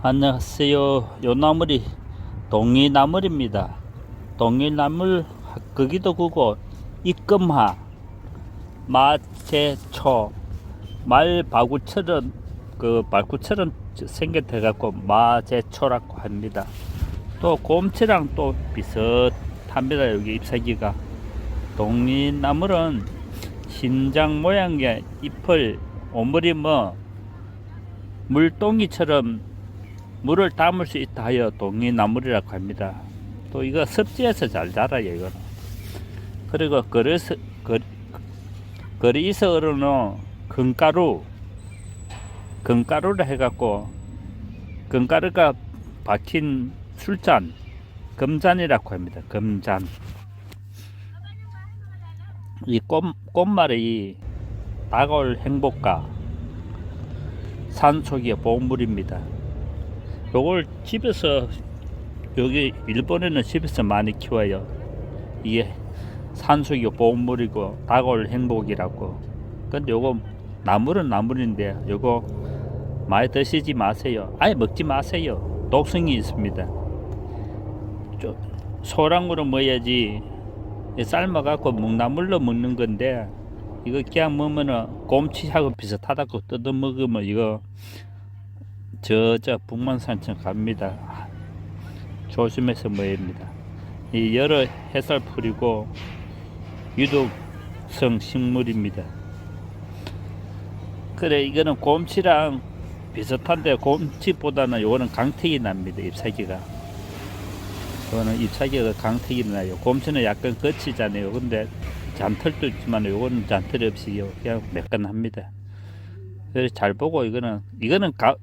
안녕하세요. 요 나물이 동이나물입니다. 동이나물 거기도 그고 이금하 마제초 말바구처럼 그 발구처럼 생겼해 갖고 마제초라고 합니다. 또 곰치랑 또 비슷합니다. 여기 잎사귀가 동이나물은 신장 모양의 잎을 오므리 뭐 물동이처럼 물을 담을 수 있다 하여 동이나물이라고 합니다. 또 이거 습지에서 잘 자라요, 이거는. 그리고 그릇, 그, 그리스어로는 금가루, 금가루를 해갖고, 금가루가 박힌 술잔, 금잔이라고 합니다. 금잔. 이 꽃, 꽃말이 다가올 행복과 산속의 보물입니다. 요걸 집에서 여기 일본에는 집에서 많이 키워요. 이게 산속의 보물이고 다가올 행복이라고. 근데 요거 나물은 나물인데 요거 많이 드시지 마세요. 아예 먹지 마세요. 독성이 있습니다. 좀 소량으로 먹어야지 삶아갖고 묵나물로 먹는 건데 이거 그냥 먹으면은 곰치하고 비슷하다고 뜯어 먹으면 이거 저저 북만산천 갑니다. 조심해서 합니다. 이 여러 해살풀이고 유독성 식물입니다. 그래 이거는 곰치랑 비슷한데 곰치보다는 요거는 강택이 납니다. 잎사귀가. 이거는 잎사귀가 강택이 나요. 곰치는 약간 거치잖아요. 근데 잔털도 있지만 요거는 잔털이 없이 그냥 매끈합니다. 그래서 잘 보고 이거는 이거는 가,